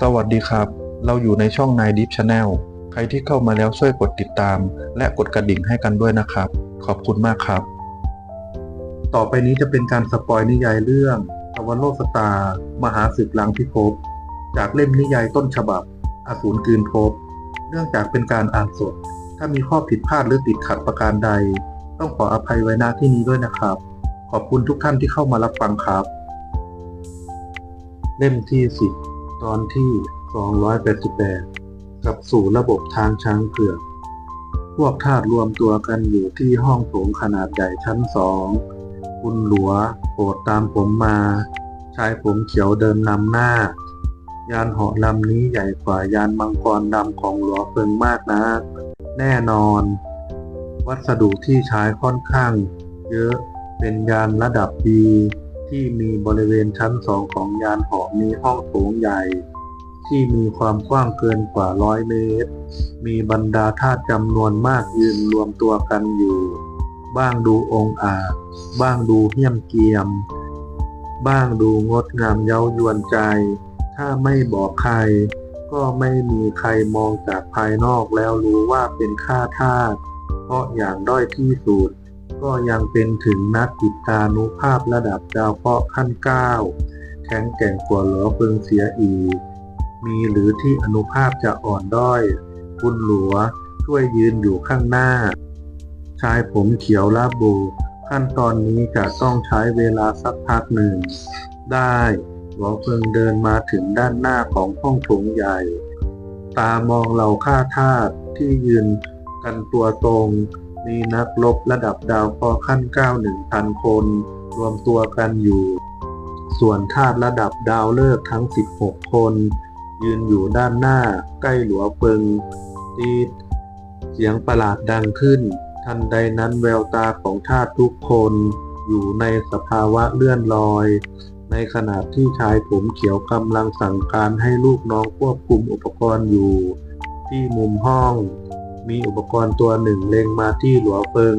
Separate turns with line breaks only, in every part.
สวัสดีครับ เราอยู่ในช่องนายดิฟชาแนลใครที่เข้ามาแล้วช่วยกดติดตาม และกดกระดิ่งให้กันด้วยนะครับ ขอบคุณมากครับ ต่อไปนี้จะเป็นการสปอยนิยายเรื่องตะวันโลกสตาร์มหาศึกล้างพิภพจากเล่มนิยายต้นฉบับ อสูรกืนภพเนื่องจากเป็นการอ่านสด ถ้ามีข้อผิดพลาดหรือติดขัดประการใด ต้องขออภัยไว้ณที่นี้ด้วยนะครับ ขอบคุณทุกท่านที่เข้ามารับฟังครับ เล่มที่10 ตอนที่ 288 กับสู่ระบบทางช้างเผือก พวกทาสรวมตัวกันอยู่ที่ห้องโถงขนาดใหญ่ชั้นสองคุณหลัวโปรดตามผมมา ชายผมเขียวเดินนำหน้า ยานเหาะลำนี้ใหญ่กว่ายานมังกรดำของหลวเฟิงมากนะ แน่นอน วัสดุที่ใช้ค่อนข้าง เยอะเป็นยานระดับดี ที่มีบริเวณชั้นสองของยานหาะมีห้องโถงใหญ่ ที่มีความกว้างเกินกว่าร้อยเมตร มีบรรดาทาสจำนวนมากยืนรวมตัวกันอยู่ บ้างดูองค์อาจ บ้างดูเหี้ยมเกียม บ้างดูงดงามเย้ายวนใจ ถ้าไม่บอกใคร ก็ไม่มีใครมองจากภายนอกแล้วรู้ว่าเป็นข้าทาสเพราะอย่างด้อยที่สุด ก็ยังเป็นถึงนักจิตานุภาพระดับดาวเคราะห์ขั้นเก้าแข็งแกร่งกว่าหลอเฟิงเสียอีก มีหรือที่อนุภาพจะอ่อนด้อย คุณหลัวช่วยยืนอยู่ข้างหน้า ชายผมเขียวระบุขั้นตอนนี้จะต้องใช้เวลาสักพักหนึ่ง ได้หลวเฟิงเดินมาถึงด้านหน้าของห้องโถงใหญ่ ตามองเหล่าข้าทาสที่ยืนกันตัวตรง มีนักรบระดับดาวพอขั้นเก้าหนึ่งพันคน รวมตัวกันอยู่ ส่วนทาสระดับดาวเลิกทั้ง 16 คน ยืนอยู่ด้านหน้าใกล้หลัวเปิงตีดเสียงประหลาดดังขึ้น ทันใดนั้นแววตาของทาสทุกคนอยู่ในสภาวะเลื่อนลอย ในขณะที่ชายผมเขียวกำลังสั่งการให้ลูกน้องควบคุมอุปกรณ์อยู่ ที่มุมห้อง มีอุปกรณ์ตัวหนึ่งเล็งมาที่หลัวเฟิง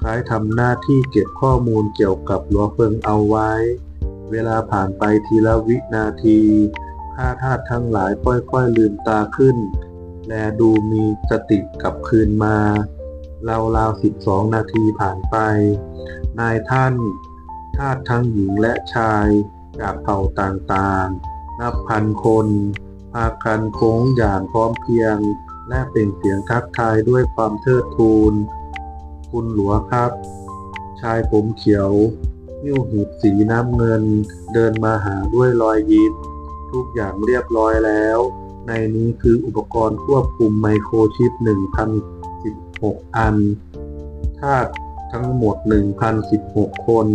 คล้ายทำหน้าที่เก็บข้อมูลเกี่ยวกับหลัวเฟิงเอาไว้ เวลาผ่านไปทีละวินาทีข้าทาสทั้งหลายค่อยๆลืมตาขึ้น และดูมีสติกลับคืนมาราวๆสิบสองนาทีผ่านไป นายท่านทาสทั้งหญิงและชายจากเผ่าต่างๆ นับพันคนพากันโค้งอย่างพร้อมเพรียง และเป็นเสียงทักทายด้วยความเทิดทูน คุณหลัวครับ ชายผมเขียวหิ้วหีบสีน้ำเงิน เดินมาหาด้วยรอยยิ้มทุกอย่างเรียบร้อยแล้ว ในนี้คืออุปกรณ์ควบคุมไมโครชิป 1,016 อันธาตุทั้งหมด 1,016 คน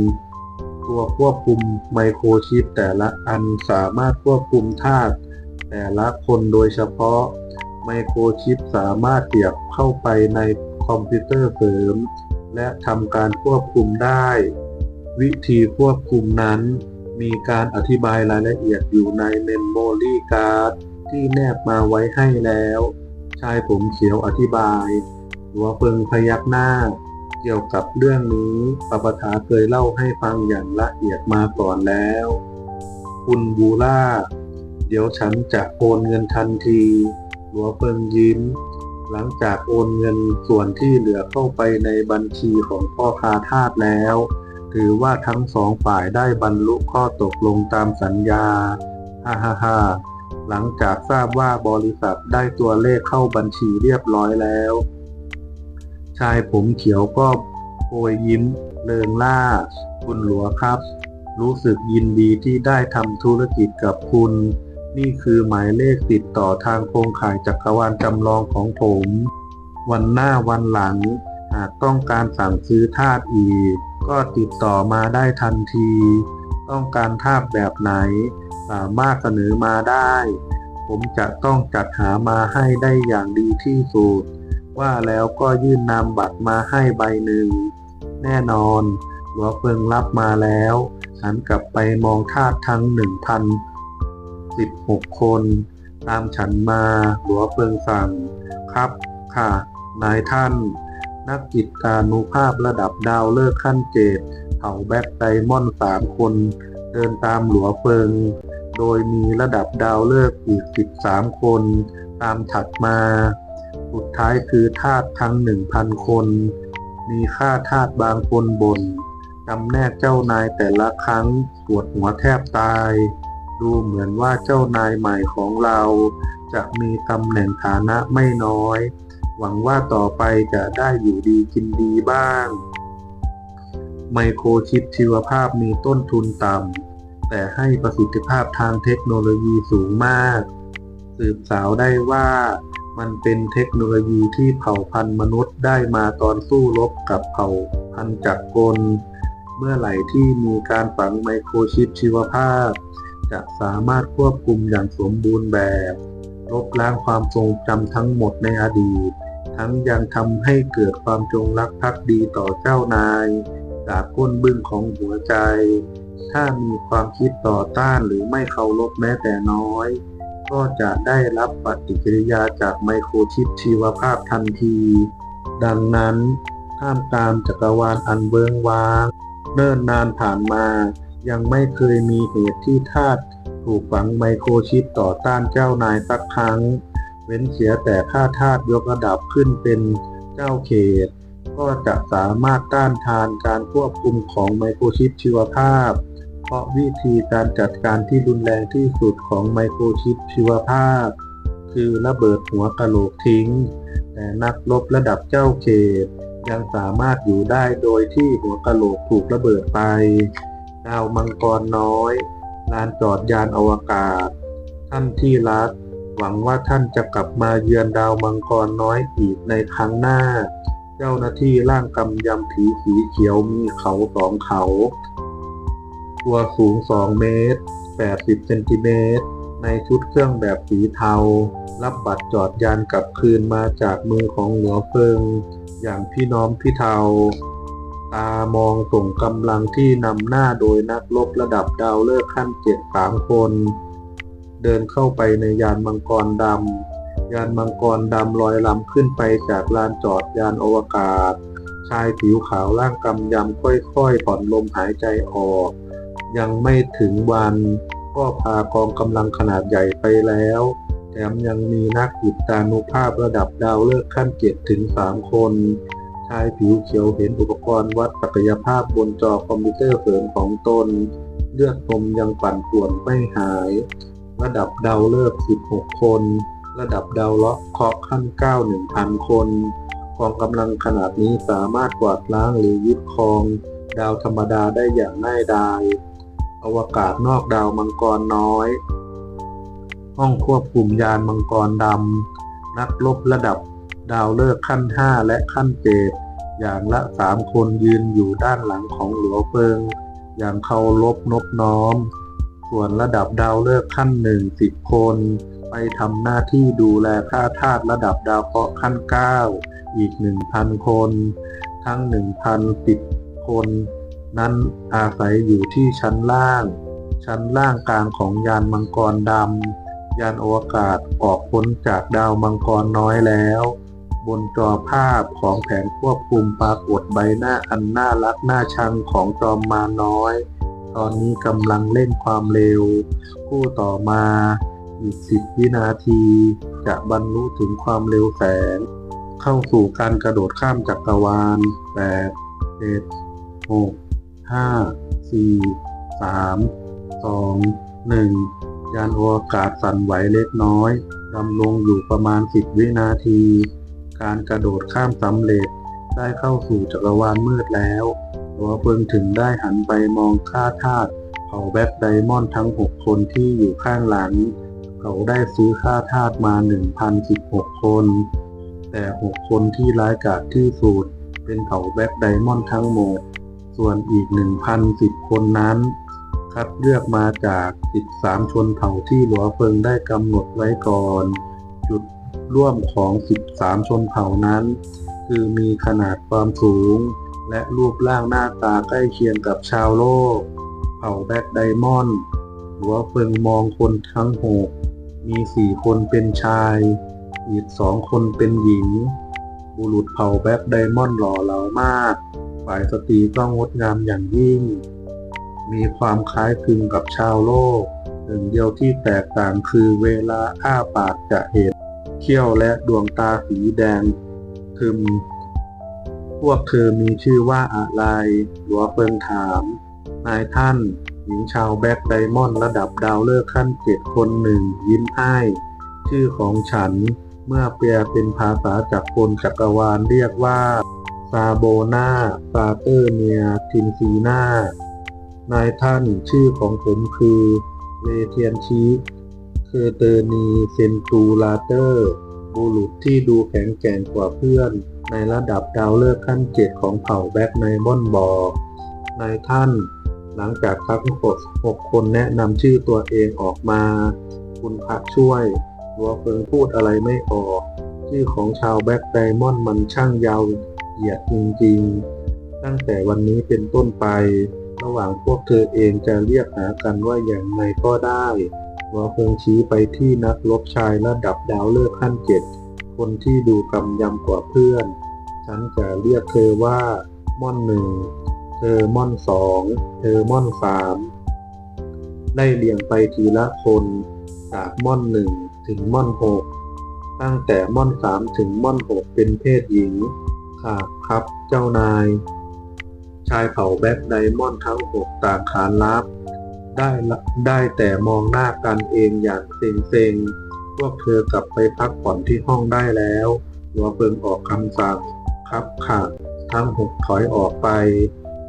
ตัวควบคุมไมโครชิปแต่ละอันสามารถควบคุมธาตุแต่ละคนโดยเฉพาะ ไมโครชิปสามารถเสียบเข้าไปในคอมพิวเตอร์เสริม และทำการควบคุมได้ วิธีควบคุมนั้น มีการอธิบายรายละเอียดอยู่ในเมมโมรี่การ์ดที่แนบมาไว้ให้แล้ว ชายผมเขียวอธิบาย หัวเฟิงพยักหน้า เกี่ยวกับเรื่องนี้ปปถาเคยเล่าให้ฟังอย่างละเอียดมาก่อนแล้ว คุณบูล่า เดี๋ยวฉันจะโอนเงินทันที หัวเฟิงยิ้ม หลังจากโอนเงินส่วนที่เหลือเข้าไปในบัญชีของพ่อค้าทาสแล้ว ถือว่าทั้งสองฝ่ายได้บรรลุข้อตกลงตามสัญญาฮ่าฮ่าฮ่าหลังจากทราบว่าบริษัทได้ตัวเลขเข้าบัญชีเรียบร้อยแล้ว ชายผมเขียวก็โปรยยิ้มเริงล่า คุณหลัวครับ รู้สึกยินดีที่ได้ทำธุรกิจกับคุณ นี่คือหมายเลขติดต่อทางโครงข่ายจักรวาลจำลองของผม วันหน้าวันหลัง หากต้องการสั่งซื้อทาสอีก ก็ติดต่อมาได้ทันที ต้องการทาสแบบไหน สามารถเสนอมาได้ ผมจะต้องจัดหามาให้ได้อย่างดีที่สุด ว่าแล้วก็ยื่นนามบัตรมาให้ใบหนึ่ง แน่นอนหลัวเฟิงรับมาแล้ว หันกลับไปมองทาสทั้งหนึ่งพัน สิบหกคน ตามฉันมาหัวเฟิงสั่ง ครับค่ะนายท่าน นักจิตารนุภาพระดับดาวเลิกขั้นเจดเผ่าแบ็คไดมอนด์สามคน เดินตามหลัวเฟิง โดยมีระดับดาวฤกษ์อีก13คน ตามถัดมา สุดท้ายคือทาสทั้ง1,000คน มีค่าทาสบางคนบนจำแนกเจ้านายแต่ละครั้งปวดหัวแทบตาย ดูเหมือนว่าเจ้านายใหม่ของเรา จะมีตำแหน่งฐานะไม่น้อย หวังว่าต่อไปจะได้อยู่ดีกินดีบ้าง ไมโครชิปชีวภาพมีต้นทุนต่ำ แต่ให้ประสิทธิภาพทางเทคโนโลยีสูงมาก สืบสาวได้ว่ามันเป็นเทคโนโลยีที่เผ่าพันธุ์มนุษย์ได้มาตอนสู้รบกับเผ่าพันธุ์จักรกล เมื่อไหร่ที่มีการฝังไมโครชิปชีวภาพ จะสามารถควบคุมอย่างสมบูรณ์แบบ ลบล้างความทรงจำทั้งหมดในอดีต ทั้งยังทำให้เกิดความจงรักภักดีต่อเจ้านายจากก้นบึ้งของหัวใจ ถ้ามีความคิดต่อต้านหรือไม่เคารพแม้แต่น้อย ก็จะได้รับปฏิกิริยาจากไมโครชิปชีวภาพทันที ดังนั้นท่ามกลางจักรวาลอันเบิงว้าง เนิ่นนานผ่านมา ยังไม่เคยมีเหตุที่ทาสถูกฝังไมโครชิปต่อต้านเจ้านายสักครั้ง เว้นเสียแต่ถ้าทาสยกระดับขึ้นเป็นเจ้าเขต ก็จะสามารถต้านทานการควบคุมของไมโครชิปชีวภาพ เพราะวิธีการจัดการที่รุนแรงที่สุดของไมโครชิปชีวภาพ คือระเบิดหัวกะโหลกทิ้ง แต่นักรบระดับเจ้าเขต ยังสามารถอยู่ได้โดยที่หัวกะโหลกถูกระเบิดไป ดาวมังกรน้อย ลานจอดยานอวกาศ ท่านที่รัก หวังว่าท่านจะกลับมาเยือนดาวมังกรน้อยอีกในครั้งหน้า เจ้าหน้าที่ร่างกำยำผีสีเขียวมีเขาสองเขา ตัวสูง 2 เมตร 80เซนติเมตรในชุดเครื่องแบบสีเทา รับบัตรจอดยานกลับคืนมาจากมือของหลวเฟิง อย่างพี่น้อมพี่เทา ตามองส่งกำลังที่นำหน้าโดยนักรบระดับดาวเลิกขั้นเจ็ดสามคน เดินเข้าไปในยานมังกรดำยานมังกรดำลอยลำขึ้นไปจากลานจอดยานอวกาศ ชายผิวขาวร่างกำยำค่อยๆผ่อนลมหายใจออก ยังไม่ถึงวันก็พากองกำลังขนาดใหญ่ไปแล้ว แถมยังมีนักจิตานุภาพระดับดาวเลิกขั้นเจ็ดถึงสามคน ชายผิวเขียวเห็นอุปกรณ์วัดศักยภาพบนจอคอมพิวเตอร์เสริมของตน เลือดนมยังปั่นป่วนไม่หาย ระดับดาวเลิก16 คน ระดับดาวเลาะเคาะขั้น 9 1,000 คนกองกำลังขนาดนี้สามารถกวาดล้างหรือยึดครอง ดาวธรรมดาได้อย่างง่ายดาย อวกาศนอกดาวมังกรน้อย ห้องควบคุมยานมังกรดำนักรบระดับ ดาวเลิกขั้น5และขั้นเจ็ดอย่างละสามคนยืนอยู่ด้านหลังของหลัวเฟิง อย่างเคารพนบน้อม ส่วนระดับดาวเลิกขั้นหนึ่งสิบคน ไปทำหน้าที่ดูแลค่าทาสระดับดาวเคราะห์ขั้นเก้าอีกหนึ่งพันคน ทั้งหนึ่งพันสิบคน นั้นอาศัยอยู่ที่ชั้นล่าง ชั้นล่างกลางของยานมังกรดำยานอวกาศออกพ้นจากดาวมังกรน้อยแล้ว บนจอภาพของแผงควบคุมปรากฏใบหน้าอันน่ารักน่าชังของจอมมาน้อย ตอนนี้กำลังเล่นความเร็ว คู่ต่อมาอีกสิบวินาที จะบรรลุถึงความเร็วแสง เข้าสู่การกระโดดข้ามจักรวาลแปดเจ็ดหกห้าสี่สามสองหนึ่งยานอวกาศสั่นไหวเล็กน้อยดำลงอยู่ประมาณสิบวินาที การกระโดดข้ามสำเร็จ ได้เข้าสู่จักรวาลมืดแล้วหัวเพิงถึงได้หันไปมองค่าทาสเผ่าแบ็คไดมอนด์ทั้งหกคนที่อยู่ข้างหลัง เขาได้ซื้อค่าทาสมา 1,016 คน แต่ 6 คนที่ร้ายกาจที่สุดเป็นเผ่าแบ็คไดมอนด์ทั้งหมด ส่วนอีก 1,010 คนนั้น คัดเลือกมาจาก 13 ชนเผ่าที่หลัวเฟิงได้กำหนดไว้ก่อน จุด ร่วมของ 13 ชนเผ่านั้น คือมีขนาดความสูง และรูปร่างหน้าตาใกล้เคียงกับชาวโลก เผ่าแบ็คไดมอนด์หัวเฟิงมองคนทั้งหกมีสี่คนเป็นชาย อีกสองคนเป็นหญิง บุรุษเผ่าแบ็คไดมอนด์หล่อเหลามากฝ่ายสตรีก็งดงามอย่างยิ่ง มีความคล้ายคลึงกับชาวโลกหนึ่งเดียวที่แตกต่างคือเวลาอ้าปากจะเห็น เขี้ยวและดวงตาสีแดงทึมพวกเธอมีชื่อว่าอะไร หลัวเฟิงถาม นายท่าน หญิงชาวแบ็คไดมอนด์ระดับดาวเลิกษ์ขั้นเจ็ดคนหนึ่งยิ้มให้ชื่อของฉันเมื่อแปลเป็นภาษาจากคนจักรวาลเรียกว่าซาโบนาซาเตอร์เนียทินซีนานายท่านชื่อของผมคือเลเทียนชี เคอเตอร์นีเซนตูลาเตอร์บุรุษที่ดูแข็งแกร่งกว่าเพื่อน ในระดับดาวเลิกษ์ขั้นเจ็ดของเผ่าแบ็กไนมอนบอกนายท่าน หลังจากทั้งหมดหกคนแนะนำชื่อตัวเองออกมา คุณพระช่วยหัวเฟิงพูดอะไรไม่ออก ชื่อของชาวแบ็กไดมอนด์มันช่างยาวเหยียดจริงๆ ตั้งแต่วันนี้เป็นต้นไป ระหว่างพวกเธอเองจะเรียกหากันว่าอย่างไรก็ได้ หัวเฟิงชี้ไปที่นักรบชายระดับดาวเลิกษ์ขั้นเจ็ดคนที่ดูกำยำกว่าเพื่อน ฉันจะเรียกเธอว่า ม่อนหนึ่ง เธอม่อนสอง เธอม่อนสามไล่เรียงไปทีละคนจากม่อนหนึ่งถึงม่อนหกตั้งแต่ม่อนสามถึงม่อนหกเป็นเพศหญิงค่ะครับเจ้านาย ชายเผ่าแบ็คไดมอนด์ทั้งหกต่างขานรับ ได้ได้แต่มองหน้ากันเองอย่างเซ็งๆ พวกเธอกลับไปพักผ่อนที่ห้องได้แล้ว หัวเฟิงออกคำสั่งครับค่ะ ทั้งหกถอยออกไป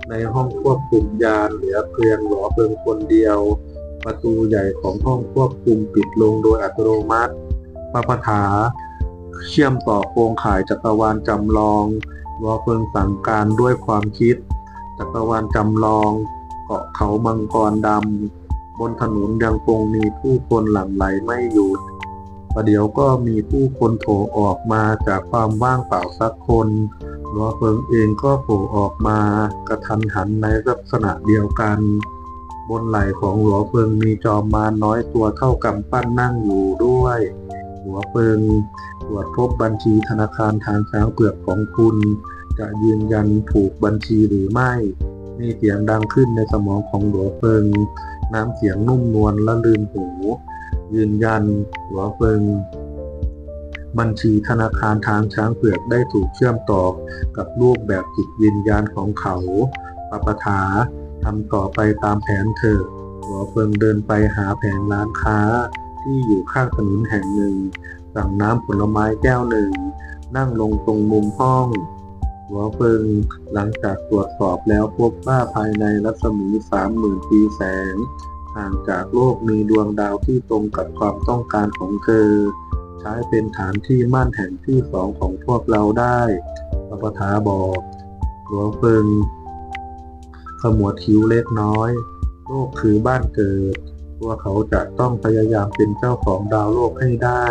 ในห้องควบคุมยานเหลือเพียงหลอเฟิงคนเดียว ประตูใหญ่ของห้องควบคุมปิดลงโดยอัตโนมัติปปถาเชื่อมต่อโครงข่ายจักรวาลจำลองหลอเฟิงสั่งการด้วยความคิด จักรวาลจำลอง เกาะเขามังกรดำบนถนนยังคงมีผู้คนหลั่งไหลไม่หยุดประเดี๋ยวก็มีผู้คนโผล่ออกมาจากความว่างเปล่าสักคนหลัวเฟิงเองก็โผล่ออกมากระทันหันในลักษณะเดียวกัน บนไหล่ของหลัวเฟิงมีจอมมารน้อยตัวเท่ากำปั้นนั่งอยู่ด้วยหัวเฟิงตรวจพบบัญชีธนาคารทางช้างเปลือกของคุณ จะยืนยันถูกบัญชีหรือไม่ มีเสียงดังขึ้นในสมองของหลัวเฟิง น้ำเสียงนุ่มนวลละลืมหู ยืนยันหลัวเฟิง บัญชีธนาคารทางช้างเผือกได้ถูกเชื่อมต่อกับรูปแบบจิตวิญญาณของเขาปปถาทำต่อไปตามแผนเถอหัวเฟิงเดินไปหาแผงร้านค้าที่อยู่ข้างถนนแห่งหนึ่ง สั่งน้ำผลไม้แก้วหนึ่ง นั่งลงตรงมุมห้อง หัวเฟิงหลังจากตรวจสอบแล้วพบว่าภายในรัศมีสามหมื่นปีแสง ห่างจากโลกมีดวงดาวที่ตรงกับความต้องการของเธอ ใช้เป็นฐานที่มั่นแห่งที่สองของพวกเราได้ปปทาบอกหลวงเฟิงขมวดคิ้วเล็กน้อย โลกคือบ้านเกิด ตัวเขาจะต้องพยายามเป็นเจ้าของดาวโลกให้ได้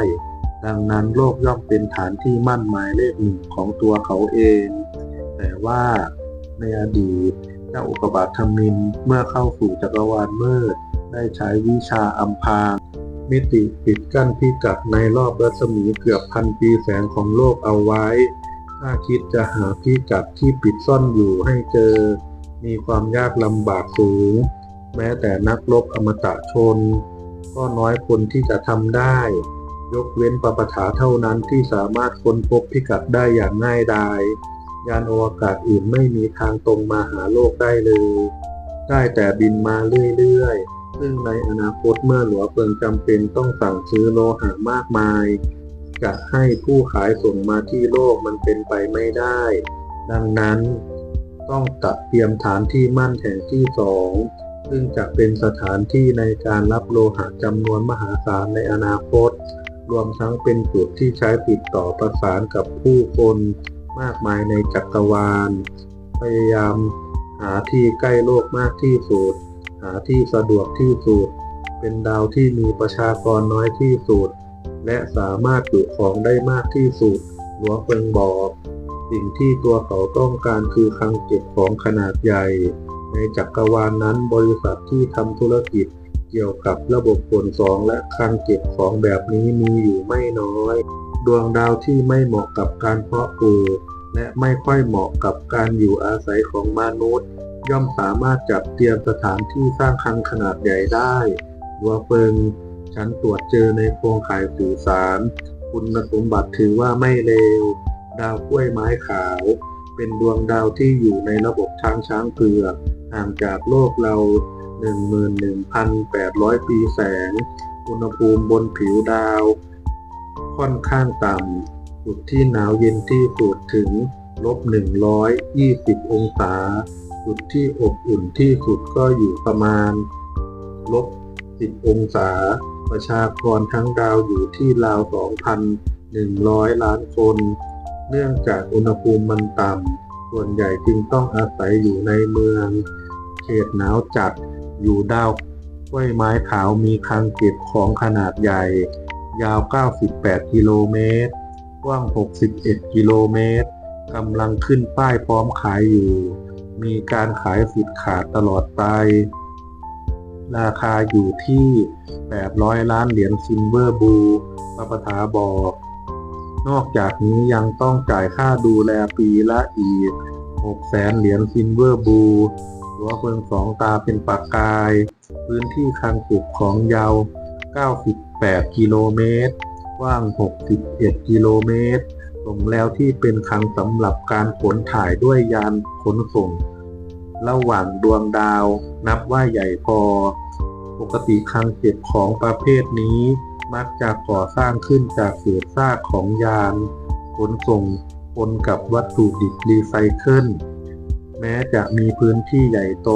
ดังนั้นโลกย่อมเป็นฐานที่มั่นหมายเลขหนึ่งของตัวเขาเอง แต่ว่าในอดีตเจ้าอุกกาบาตธมินเมื่อเข้าสู่จักรวาลมืด ได้ใช้วิชาอัมพางมิติปิดกั้นพิกัดในรอบรัศมีเกือบพันปีแสงของโลกเอาไว้ ถ้าคิดจะหาพิกัดที่ปิดซ่อนอยู่ให้เจอ มีความยากลำบากสูง แม้แต่นักรบอมตะชน ก็น้อยคนที่จะทำได้ ยกเว้นปปถาเท่านั้นที่สามารถค้นพบพิกัดได้อย่างง่ายดายยานอวกาศอื่นไม่มีทางตรงมาหาโลกได้เลย ได้แต่บินมาเรื่อยๆ ซึ่งในอนาคตเมื่อหลวงเฟิงจำเป็นต้องสั่งซื้อโลหะมากมาย จะให้ผู้ขายส่งมาที่โลกมันเป็นไปไม่ได้ ดังนั้นต้องตัดเตรียมฐานที่มั่นแห่งที่สองซึ่งจะเป็นสถานที่ในการรับโลหะจำนวนมหาศาลในอนาคต รวมทั้งเป็นจุดที่ใช้ติดต่อประสานกับผู้คนมากมายในจักรวาล พยายามหาที่ใกล้โลกมากที่สุด หาที่สะดวกที่สุด เป็นดาวที่มีประชากรน้อยที่สุด และสามารถจุของได้มากที่สุดหลวงเฟิงบอก สิ่งที่ตัวเขาต้องการคือคลังเก็บของขนาดใหญ่ ในจักรวาลนั้นบริษัทที่ทำธุรกิจ เกี่ยวกับระบบขนส่งและคลังเก็บของแบบนี้มีอยู่ไม่น้อย ดวงดาวที่ไม่เหมาะกับการเพาะปลูกและไม่ค่อยเหมาะกับการอยู่อาศัยของมนุษย์ ย่อมสามารถจัดเตรียมสถานที่สร้างคลังขนาดใหญ่ได้หัวเฟิงฉันตรวจเจอในโครงข่ายสื่อสาร คุณสมบัติถือว่าไม่เลว ดาวกล้วยไม้ขาว เป็นดวงดาวที่อยู่ในระบบทางช้างเผือกห่างจากโลกเรา 11,800 ปีแสง อุณหภูมิบนผิวดาว ค่อนข้างต่ำ จุดที่หนาวเย็นที่สุดถึงลบ120 องศา จุดที่อบอุ่นที่สุดก็อยู่ประมาณลบ10 องศา ประชากรทั้งดาวอยู่ที่ราว 2,100 ล้านคน เนื่องจากอุณหภูมิมันต่ำ ส่วนใหญ่จึงต้องอาศัยอยู่ในเมือง เขตหนาวจัด อยู่ดาวกล้วยไม้ขาวมีคลังเก็บของขนาดใหญ่ ยาว 98 กิโลเมตร กว้าง 61 กิโลเมตรกำลังขึ้นป้ายพร้อมขายอยู่ มีการขายสิทธิ์ขาดตลอดไป ราคาอยู่ที่ 800 ล้านเหรียญซิลเวอร์บูปปทาบอก นอกจากนี้ยังต้องจ่ายค่าดูแลปีละอีก 6 แสนเหรียญซิลเวอร์บู หัวเพิงสองตาเป็นปากกาย พื้นที่คลังเก็บของยาว 98 กิโลเมตรกว้าง 61 กิโลเมตรสมแล้วที่เป็นคลังสำหรับการขนถ่ายด้วยยานขนส่ง ระหว่างดวงดาวนับว่าใหญ่พอ ปกติคลังเก็บของประเภทนี้ มักจะก่อสร้างขึ้นจากเศษซากของยาน ขนส่งปนกับวัตถุดิบรีไซเคิล แม้จะมีพื้นที่ใหญ่โต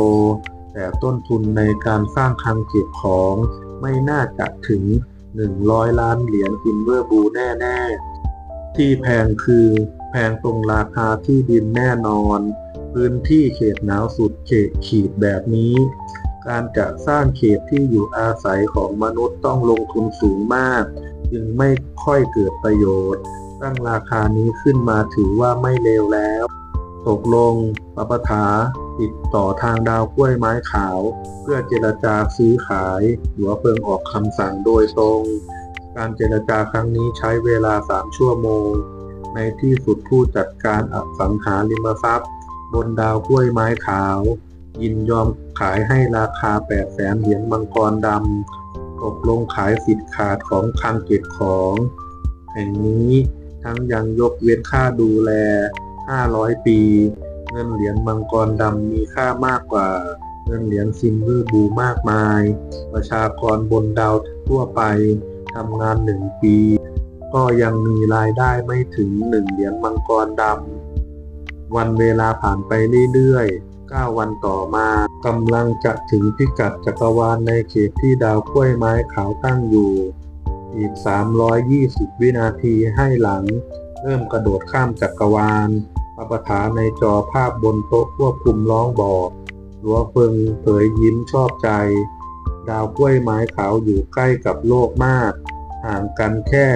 แต่ต้นทุนในการสร้างคลังเก็บของไม่น่าจะถึง 100 ล้านเหรียญซิลเวอร์บูแน่ๆ ที่แพงคือแพงตรงราคาที่ดินแน่นอน พื้นที่เขตหนาวสุดเขตขีดแบบนี้ การจะสร้างเขตที่อยู่อาศัยของมนุษย์ต้องลงทุนสูงมาก จึงไม่ค่อยเกิดประโยชน์ ตั้งราคานี้ขึ้นมาถือว่าไม่เลวแล้ว ตกลงปปถาติดต่อทางดาวกล้วยไม้ขาว เพื่อเจรจาซื้อขายหัวเพิงออกคำสั่งโดยตรง การเจรจาครั้งนี้ใช้เวลา 3 ชั่วโมง ในที่สุดผู้จัดการอสังหาริมทรัพย์ บนดาวกล้วยไม้ขาว ยินยอมขายให้ราคา 8 แสนเหรียญมังกรดำตกลงขายสิทธิ์ขาดของคังเก็บของ แห่งนี้ทั้งยังยกเว้นค่าดูแล 500 ปี เงินเหรียญมังกรดำมีค่ามากกว่า เงินเหรียญซิลเวอร์บูมากมาย ประชากรบนดาวทั่วไปทำงานหนึ่งปี ก็ยังมีรายได้ไม่ถึงหนึ่งเหรียญมังกรดำวันเวลาผ่านไปเรื่อยๆ9 วันต่อมากำลังจะถึงพิกัดจักรวาลในเขตที่ดาวกล้วยไม้ขาวตั้งอยู่ อีก 320 วินาทีให้หลัง เริ่มกระโดดข้ามจักรวาลปรปถาในจอภาพบนโต๊ะควบคุมร้องบอกหลัวเฟิงเผยยิ้มชอบใจ ดาวกล้วยไม้ขาวอยู่ใกล้กับโลกมาก ห่างกันแค่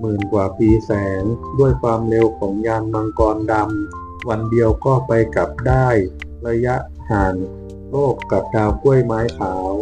หมื่นกว่าปีแสง ด้วยความเร็วของยานมังกรดำ วันเดียวก็ไปกลับได้ ระยะห่างโลกกับดาวกล้วยไม้ขาว